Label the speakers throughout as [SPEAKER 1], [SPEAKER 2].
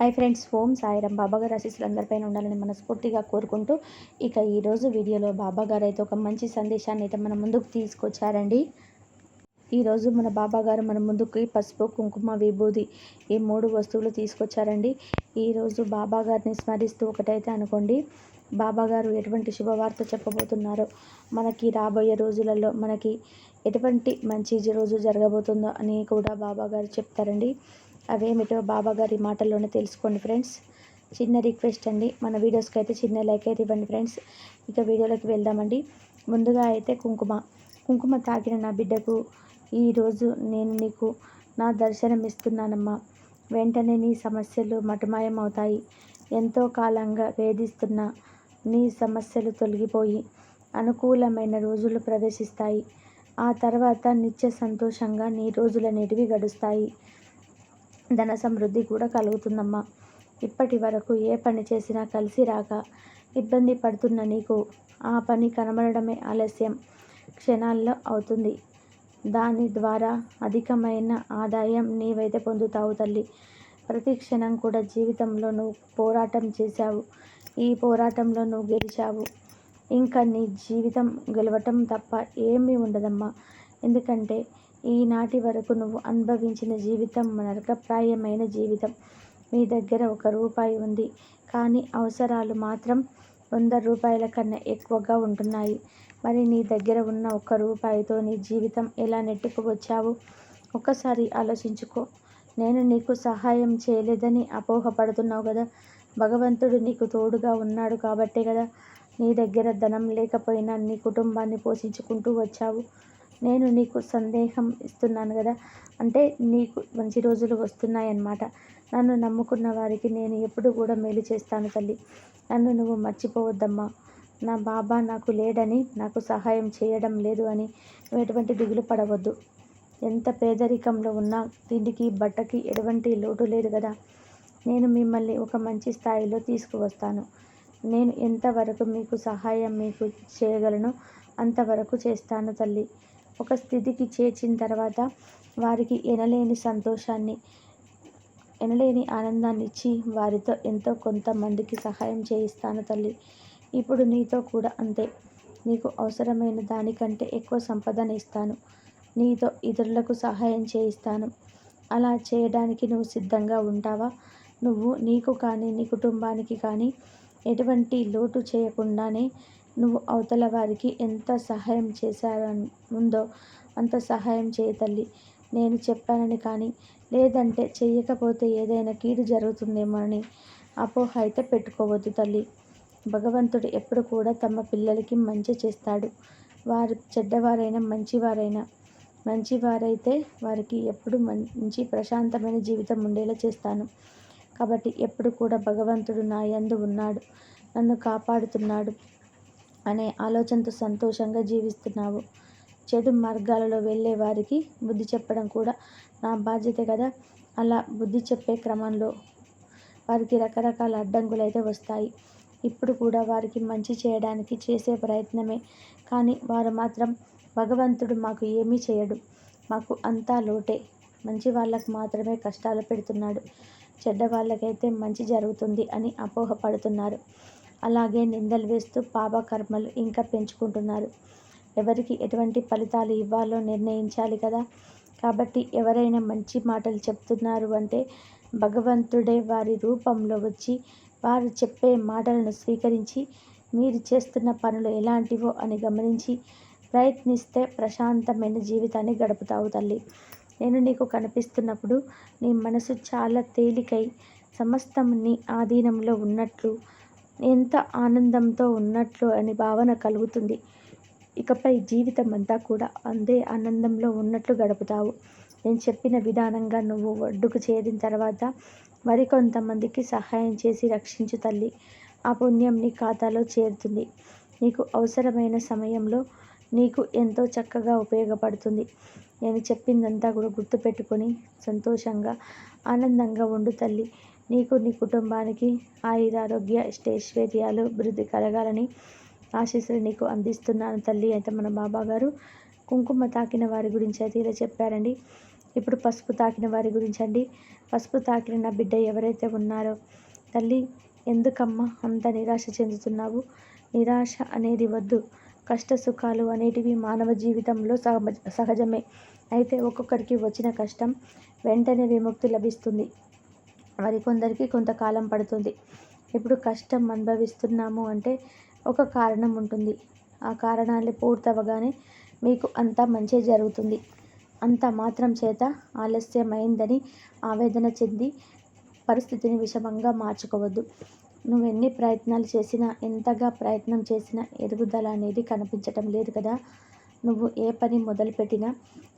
[SPEAKER 1] Hi friends ఓం సాయిరం బాబాగారు ఆశీస్సులు అందరిపైన ఉండాలని మనస్ఫూర్తిగా కోరుకుంటూ ఇక ఈరోజు వీడియోలో బాబాగారు అయితే ఒక మంచి సందేశాన్ని అయితే మన ముందుకు తీసుకొచ్చారండి. ఈరోజు మన బాబాగారు మన ముందుకి పసుపు కుంకుమ విభూది ఈ మూడు వస్తువులు తీసుకొచ్చారండి. ఈరోజు బాబాగారిని స్మరిస్తూ ఒకటైతే అనుకోండి. బాబాగారు ఎటువంటి శుభవార్త చెప్పబోతున్నారో మనకి రాబోయే రోజులలో మనకి ఎటువంటి మంచి రోజు జరగబోతుందో అని కూడా బాబాగారు చెప్తారండి. అవేమిటో బాబా గారి మాటల్లోనే తెలుసుకోండి ఫ్రెండ్స్. చిన్న రిక్వెస్ట్ అండి. మన వీడియోస్కి అయితే చిన్న లైక్ అయితే ఇవ్వండి ఫ్రెండ్స్. ఇక వీడియోలోకి వెళ్దామండి. ముందుగా అయితే కుంకుమ. కుంకుమ తాకిన నా బిడ్డకు ఈరోజు నేను నీకు నా దర్శనం ఇస్తున్నానమ్మా. వెంటనే నీ సమస్యలు మటుమాయమవుతాయి. ఎంతో కాలంగా వేధిస్తున్న నీ సమస్యలు తొలగిపోయి అనుకూలమైన రోజులు ప్రవేశిస్తాయి. ఆ తర్వాత నిత్య సంతోషంగా నీ రోజులనేటివి గడుస్తాయి. ధన సమృద్ధి కూడా కలుగుతుందమ్మా. ఇప్పటి వరకు ఏ పని చేసినా కలిసి రాక ఇబ్బంది పడుతున్న నీకు ఆ పని కనబడమే ఆలస్యం. క్షణాల్లో అవుతుంది. దాని ద్వారా అధికమైన ఆదాయం నీవైతే పొందుతావు తల్లి. ప్రతి క్షణం కూడా జీవితంలో నువ్వు పోరాటం చేశావు. ఈ పోరాటంలో నువ్వు గెలిచావు. ఇంకా నీ జీవితం గెలవటం తప్ప ఏమీ ఉండదమ్మా. ఎందుకంటే ఈనాటి వరకు నువ్వు అనుభవించిన జీవితం నరకప్రాయమైన జీవితం. మీ దగ్గర ఒక రూపాయి ఉంది. కానీ అవసరాలు మాత్రం వంద రూపాయల కన్నా ఎక్కువగా ఉంటున్నాయి. మరి నీ దగ్గర ఉన్న ఒక్క రూపాయితో నీ జీవితం ఎలా నెట్టుకువచ్చావు? ఒక్కసారి ఆలోచించుకో. నేను నీకు సహాయం చేయలేదని అపోహపడుతున్నావు కదా. భగవంతుడు నీకు తోడుగా ఉన్నాడు కాబట్టే కదా. నీ దగ్గర ధనం లేకపోయినా నీ కుటుంబాన్ని పోషించుకుంటూ వచ్చావు. నేను నీకు సందేహం ఇస్తున్నాను కదా. అంటే నీకు మంచి రోజులు వస్తున్నాయన్నమాట. నన్ను నమ్ముకున్న వారికి నేను ఎప్పుడు కూడా మేలు చేస్తాను తల్లి. నన్ను నువ్వు మర్చిపోవద్దమ్మా. నా బాబా నాకు లేడని నాకు సహాయం చేయడం లేదు అని నువ్వు ఎటువంటి దిగులు పడవద్దు. ఎంత పేదరికంలో ఉన్నా తిండికి బట్టకి ఎటువంటి లోటు లేదు కదా. నేను మిమ్మల్ని ఒక మంచి స్థాయిలో తీసుకువస్తాను. నేను ఎంతవరకు మీకు సహాయం మీకు చేయగలను అంతవరకు చేస్తాను తల్లి. ఒక స్థితికి చేర్చిన తర్వాత వారికి ఎనలేని సంతోషాన్ని ఎనలేని ఆనందాన్ని ఇచ్చి వారితో ఎంతో కొంతమందికి సహాయం చేయిస్తాను తల్లి. ఇప్పుడు నీతో కూడా అంతే. నీకు అవసరమైన దానికంటే ఎక్కువ సంపదను ఇస్తాను. నీతో ఇతరులకు సహాయం చేయిస్తాను. అలా చేయడానికి నువ్వు సిద్ధంగా ఉంటావా? నువ్వు నీకు కానీ నీ కుటుంబానికి కానీ ఎటువంటి లోటు చేయకుండానే నువ్వు అవతల వారికి ఎంత సహాయం చేశారని ఉందో అంత సహాయం చేయ తల్లి. నేను చెప్పానని కానీ లేదంటే చెయ్యకపోతే ఏదైనా కీడు జరుగుతుందేమో అని అపోహ అయితే పెట్టుకోవద్దు తల్లి. భగవంతుడు ఎప్పుడు కూడా తమ పిల్లలకి మంచి చేస్తాడు. వారు చెడ్డవారైనా మంచివారైనా. మంచివారైతే వారికి ఎప్పుడు మంచి ప్రశాంతమైన జీవితం ఉండేలా చేస్తాను. కాబట్టి ఎప్పుడు కూడా భగవంతుడు నా యందు ఉన్నాడు. నన్ను కాపాడుతున్నాడు. అనే ఆలోచనతో సంతోషంగా జీవిస్తున్నావు. చెడు మార్గాలలో వెళ్ళే వారికి బుద్ధి చెప్పడం కూడా నా బాధ్యత కదా? అలా బుద్ధి చెప్పే క్రమంలో వారికి రకరకాల అడ్డంకులు అయితే వస్తాయి. ఇప్పుడు కూడా వారికి మంచి చేయడానికి చేసే ప్రయత్నమే. కానీ వారు మాత్రం భగవంతుడు మాకు ఏమీ చేయడు. మాకు అంతా లోటే. మంచి వాళ్ళకు మాత్రమే కష్టాలు పెడుతున్నాడు. చెడ్డ వాళ్ళకైతే మంచి జరుగుతుంది అని అపోహపడుతున్నారు. అలాగే నిందలు వేస్తూ పాపకర్మలు ఇంకా పెంచుకుంటున్నారు. ఎవరికి ఎటువంటి ఫలితాలు ఇవ్వాలో నిర్ణయించాలి కదా. కాబట్టి ఎవరైనా మంచి మాటలు చెప్తున్నారు అంటే భగవంతుడే వారి రూపంలో వచ్చి వారు చెప్పే మాటలను స్వీకరించి మీరు చేస్తున్న పనులు ఎలాంటివో అని గమనించి ప్రయత్నిస్తే ప్రశాంతమైన జీవితాన్ని గడుపుతావు తల్లి. నేను నీకు కనిపిస్తున్నప్పుడు నీ మనసు చాలా తేలికై సమస్తం నీ ఆధీనంలో ఉన్నట్లు ఎంత ఆనందంతో ఉన్నట్లు అని భావన కలుగుతుంది. ఇకపై జీవితం అంతా కూడా అందే ఆనందంలో ఉన్నట్లు గడుపుతావు. నేను చెప్పిన విధానంగా నువ్వు ఒడ్డుకు చేరిన తర్వాత మరికొంతమందికి సహాయం చేసి రక్షించు తల్లి. ఆ పుణ్యం నీ ఖాతాలో చేరుతుంది. నీకు అవసరమైన సమయంలో నీకు ఎంతో చక్కగా ఉపయోగపడుతుంది. నేను చెప్పిందంతా కూడా గుర్తుపెట్టుకొని సంతోషంగా ఆనందంగా ఉండు తల్లి. నీకు నీ కుటుంబానికి ఆయురారోగ్య ఐశ్వర్యాలు అభివృద్ధి కలగాలని ఆశీస్సులు నీకు అందిస్తున్నాను తల్లి. అయితే మన బాబా గారు కుంకుమ తాకిన వారి గురించి అయితే ఇలా చెప్పారండి. ఇప్పుడు పసుపు తాకిన వారి గురించి అండి పసుపు తాకిన నా బిడ్డ ఎవరైతే ఉన్నారో తల్లి ఎందుకమ్మా అంత నిరాశ చెందుతున్నావు? నిరాశ అనేది వద్దు. కష్ట సుఖాలు అనేటివి మానవ జీవితంలో సహజ సహజమే. అయితే ఒక్కొక్కరికి వచ్చిన కష్టం వెంటనే విముక్తి లభిస్తుంది. మరికొందరికి కొంతకాలం పడుతుంది. ఇప్పుడు కష్టం అనుభవిస్తున్నాము అంటే ఒక కారణం ఉంటుంది. ఆ కారణాలు పూర్తవగానే మీకు అంతా మంచి జరుగుతుంది. అంత మాత్రం చేత ఆలస్యమైందని ఆవేదన చెంది పరిస్థితిని విషమంగా మార్చుకోవద్దు. నువ్వు ఎన్ని ప్రయత్నాలు చేసినా ఎంతగా ప్రయత్నం చేసినా ఎదుగుదల అనేది కనిపించటం లేదు కదా. నువ్వు ఏ పని మొదలుపెట్టినా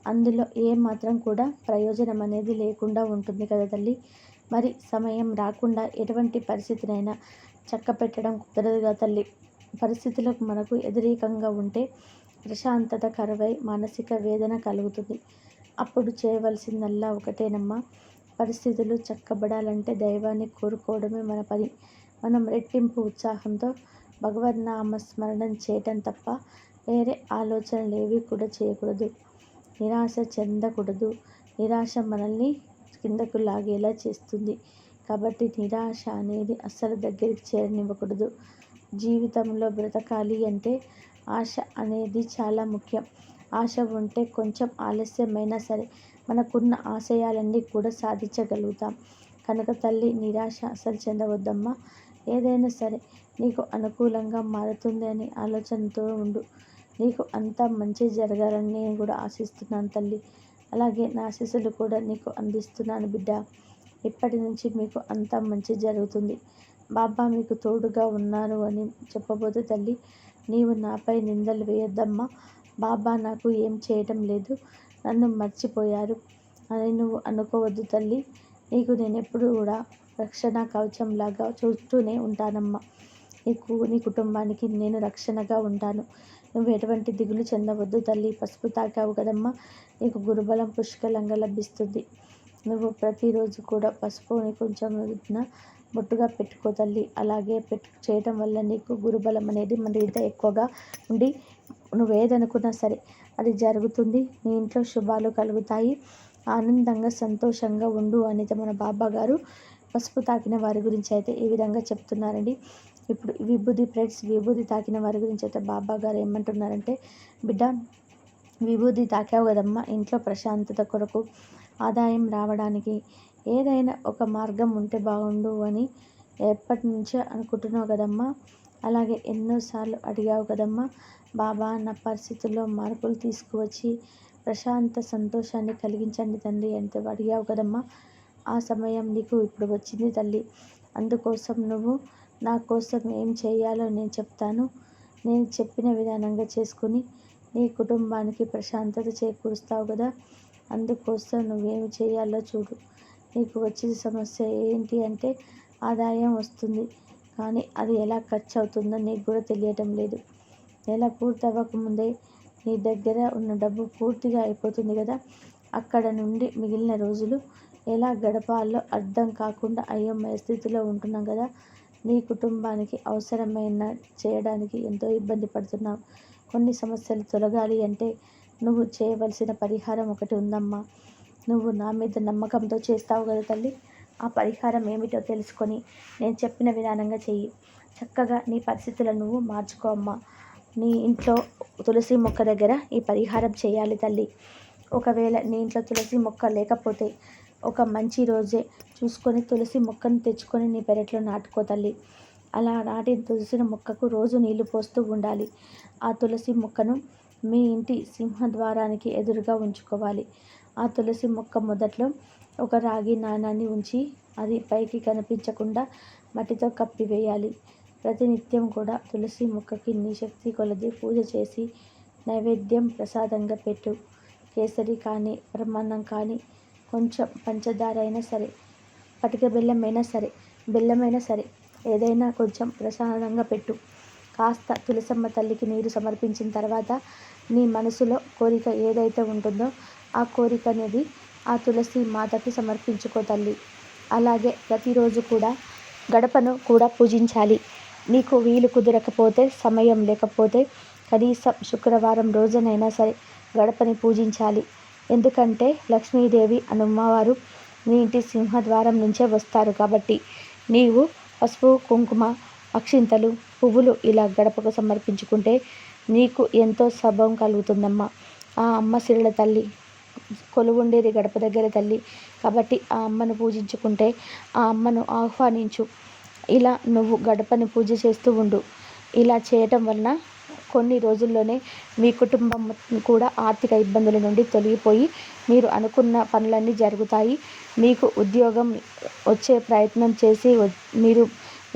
[SPEAKER 1] అందులో ఏ మాత్రం కూడా ప్రయోజనం అనేది లేకుండా ఉంటుంది కదా తల్లి. మరి సమయం రాకుండా ఎటువంటి పరిస్థితినైనా చక్క పెట్టడం కుదరదుగా తల్లి. పరిస్థితులకు మనకు వ్యతిరేకంగా ఉంటే ప్రశాంతత కరువై మానసిక వేదన కలుగుతుంది. అప్పుడు చేయవలసిందల్లా ఒకటేనమ్మా. పరిస్థితులు చక్కబడాలంటే దైవాన్ని కోరుకోవడమే మన పని. మనం రెట్టింపు ఉత్సాహంతో భగవన్నామ స్మరణం చేయటం తప్ప వేరే ఆలోచనలు ఏవి కూడా చేయకూడదు. నిరాశ చెందకూడదు. నిరాశ మనల్ని కిందకు లాగేలా చేస్తుంది. కాబట్టి నిరాశ అనేది అస్సలు దగ్గరికి చేరనివ్వకూడదు. జీవితంలో బ్రతకాలి అంటే ఆశ అనేది చాలా ముఖ్యం. ఆశ ఉంటే కొంచెం ఆలస్యమైనా సరే మనకున్న ఆశయాలన్నీ కూడా సాధించగలుగుతాం. కనుక తల్లి నిరాశ అసలు చెందవద్దమ్మా. ఏదైనా సరే నీకు అనుకూలంగా మారుతుంది అనే ఆలోచనతో ఉండు. నీకు అంతా మంచి జరగాలని నేను కూడా ఆశిస్తున్నాను తల్లి. అలాగే నా ఆశీస్సులు కూడా నీకు అందిస్తున్నాను బిడ్డ. ఇప్పటి నుంచి మీకు అంతా మంచి జరుగుతుంది. బాబా మీకు తోడుగా ఉన్నారు అని చెప్పబోతు తల్లి నీవు నాపై నిందలు వేయొద్దమ్మా. బాబా నాకు ఏం చేయటం లేదు. నన్ను మర్చిపోయారు అని నువ్వు అనుకోవద్దు తల్లి. నీకు నేను ఎప్పుడు కూడా రక్షణ కవచంలాగా చూస్తూనే ఉంటానమ్మా. నీకు నీ కుటుంబానికి నేను రక్షణగా ఉంటాను. నువ్వు ఎటువంటి దిగులు చెందవద్దు తల్లి. పసుపు తాకావు కదమ్మా. నీకు గురుబలం పుష్కలంగా లభిస్తుంది. నువ్వు ప్రతిరోజు కూడా పసుపుని కొంచెం బొట్టుగా పెట్టుకో తల్లి. అలాగే పెట్టు చేయటం వల్ల నీకు గురుబలం అనేది మరింత ఎక్కువగా ఉండి నువ్వు ఏదనుకున్నా సరే అది జరుగుతుంది. నీ ఇంట్లో శుభాలు కలుగుతాయి. ఆనందంగా సంతోషంగా ఉండు అనేది మన బాబా గారు పసుపు తాకిన వారి గురించి అయితే ఈ విధంగా చెప్తున్నారండి. ఇప్పుడు విభూది ప్రెడ్స్ విభూది తాకిన వారి గురించి అయితే బాబా గారు ఏమంటున్నారంటే బిడ్డ విభూది తాకావు కదమ్మా ఇంట్లో ప్రశాంతత కొరకు ఆదాయం రావడానికి ఏదైనా ఒక మార్గం ఉంటే బాగుండు అని ఎప్పటి నుంచో అనుకుంటున్నావు కదమ్మా. అలాగే ఎన్నోసార్లు అడిగావు కదమ్మా బాబా నా పరిస్థితుల్లో మార్పులు తీసుకువచ్చి ప్రశాంత సంతోషాన్ని కలిగించండి తండ్రి అంటే అడిగావు కదమ్మా. ఆ సమయం నీకు ఇప్పుడు వచ్చింది తల్లి అందుకోసం నువ్వు నా కోసం ఏం చేయాలో నేను చెప్తాను. నేను చెప్పిన విధానంగా చేసుకుని నీ కుటుంబానికి ప్రశాంతత చేకూరుస్తావు కదా. అందుకోసం నువ్వేమి చేయాలో చూడు. నీకు వచ్చే సమస్య ఏంటి అంటే ఆదాయం వస్తుంది. కానీ అది ఎలా ఖర్చు అవుతుందో నీకు కూడా తెలియటం లేదు. నెల పూర్తి అవ్వకముందే నీ దగ్గర ఉన్న డబ్బు పూర్తిగా అయిపోతుంది కదా. అక్కడ నుండి మిగిలిన రోజులు ఎలా గడపాలో అర్థం కాకుండా అయోమయ స్థితిలో ఉంటున్నాం కదా. నీ కుటుంబానికి అవసరమైన చేయడానికి ఎంతో ఇబ్బంది పడుతున్నావు కొన్ని సమస్యలు తొలగాలి అంటే నువ్వు చేయవలసిన పరిహారం ఒకటి ఉందమ్మా. నువ్వు నా మీద నమ్మకంతో చేస్తావు కదా తల్లి. ఆ పరిహారం ఏమిటో తెలుసుకొని నేను చెప్పిన విధానంగా చెయ్యి. చక్కగా నీ పరిస్థితులను నువ్వు మార్చుకో అమ్మా. నీ ఇంట్లో తులసి మొక్క దగ్గర ఈ పరిహారం చేయాలి తల్లి. ఒకవేళ నీ ఇంట్లో తులసి మొక్క లేకపోతే ఒక మంచి రోజే. చూసుకొని తులసి మొక్కను తెచ్చుకొని నీ పెరట్లో నాటుకో తల్లి. అలా నాటి తులసిన మొక్కకు రోజు నీళ్ళు పోస్తూ ఉండాలి. ఆ తులసి మొక్కను మీ ఇంటి సింహద్వారానికి ఎదురుగా ఉంచుకోవాలి. ఆ తులసి మొక్క మొదట్లో ఒక రాగి నాణాన్ని ఉంచి అది పైకి కనిపించకుండా మట్టితో కప్పివేయాలి ప్రతినిత్యం కూడా తులసి మొక్కకి నీ శక్తి కొలది పూజ చేసి నైవేద్యం ప్రసాదంగా పెట్టు. కేసరి కానీ బ్రహ్మాండం కానీ కొంచెం పంచదార అయినా సరే పటిక బెల్లం అయినా సరే బెల్లమైనా సరే ఏదైనా కొంచెం ప్రసాదంగా పెట్టు. కాస్త తులసమ్మ తల్లికి నీరు సమర్పించిన తర్వాత నీ మనసులో కోరిక ఏదైతే ఉంటుందో ఆ కోరిక అనేది ఆ తులసి మాతకి సమర్పించుకో తల్లి. అలాగే ప్రతిరోజు కూడా గడపను కూడా పూజించాలి. నీకు వీలు కుదరకపోతే సమయం లేకపోతే కనీసం శుక్రవారం రోజునైనా సరే గడపని పూజించాలి. ఎందుకంటే లక్ష్మీదేవి అమ్మవారు నీ ఇంటి సింహద్వారం నుంచే వస్తారు కాబట్టి నీవు పసుపు కుంకుమ అక్షింతలు పువ్వులు ఇలా గడపకు సమర్పించుకుంటే నీకు ఎంతో శుభం కలుగుతుందమ్మా. ఆ అమ్మ సిరుల తల్లి కొలువుండేది గడప దగ్గర తల్లి కాబట్టి ఆ అమ్మను పూజించుకుంటే ఆ అమ్మను ఆహ్వానించు. ఇలా నువ్వు గడపని పూజ చేస్తూ ఉండు. ఇలా చేయటం వలన కొన్ని రోజుల్లోనే మీ కుటుంబం కూడా ఆర్థిక ఇబ్బందుల నుండి తొలగిపోయి మీరు అనుకున్న పనులన్నీ జరుగుతాయి. మీకు ఉద్యోగం వచ్చే ప్రయత్నం చేసి మీరు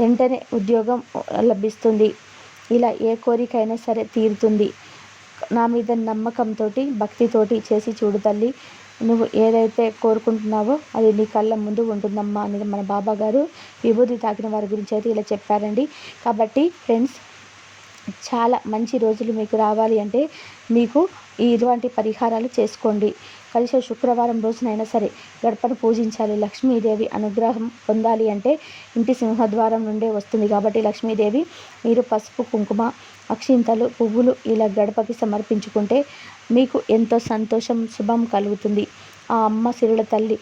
[SPEAKER 1] వెంటనే ఉద్యోగం లభిస్తుంది. ఇలా ఏ కోరికైనా సరే తీరుతుంది. నా మీద నమ్మకంతో భక్తితోటి చేసి చూడు తల్లి. నువ్వు ఏదైతే కోరుకుంటున్నావో అది నీ కళ్ళ ముందు ఉంటుందమ్మా అనేది మన బాబా గారు విభూతి తాకిన వారి గురించి అయితే ఇలా చెప్పారండి. కాబట్టి ఫ్రెండ్స్ చాలా మంచి రోజులు మీకు రావాలి అంటే మీకు ఇటువంటి పరిహారాలు చేసుకోండి. కలిసే శుక్రవారం రోజునైనా సరే గడపను పూజించాలి. లక్ష్మీదేవి అనుగ్రహం పొందాలి అంటే ఇంటి సింహద్వారం నుండే వస్తుంది కాబట్టి లక్ష్మీదేవి మీరు పసుపు కుంకుమ అక్షింతలు పువ్వులు ఇలా గడపకి సమర్పించుకుంటే మీకు ఎంతో సంతోషం శుభం కలుగుతుంది. ఆ అమ్మ సిరుల తల్లి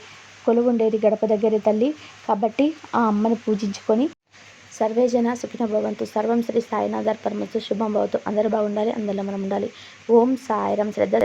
[SPEAKER 1] కొలువుండేది గడప దగ్గర తల్లి కాబట్టి ఆ అమ్మని పూజించుకొని సర్వే జన సుఖిన భవంతు. సర్వం శ్రీ సాయినాథర్ పరమస్తు శుభం భవతు. అందరూ బాగుండాలి అందరిలో మనం ఉండాలి. ఓం సాయిరం శ్రద్ధ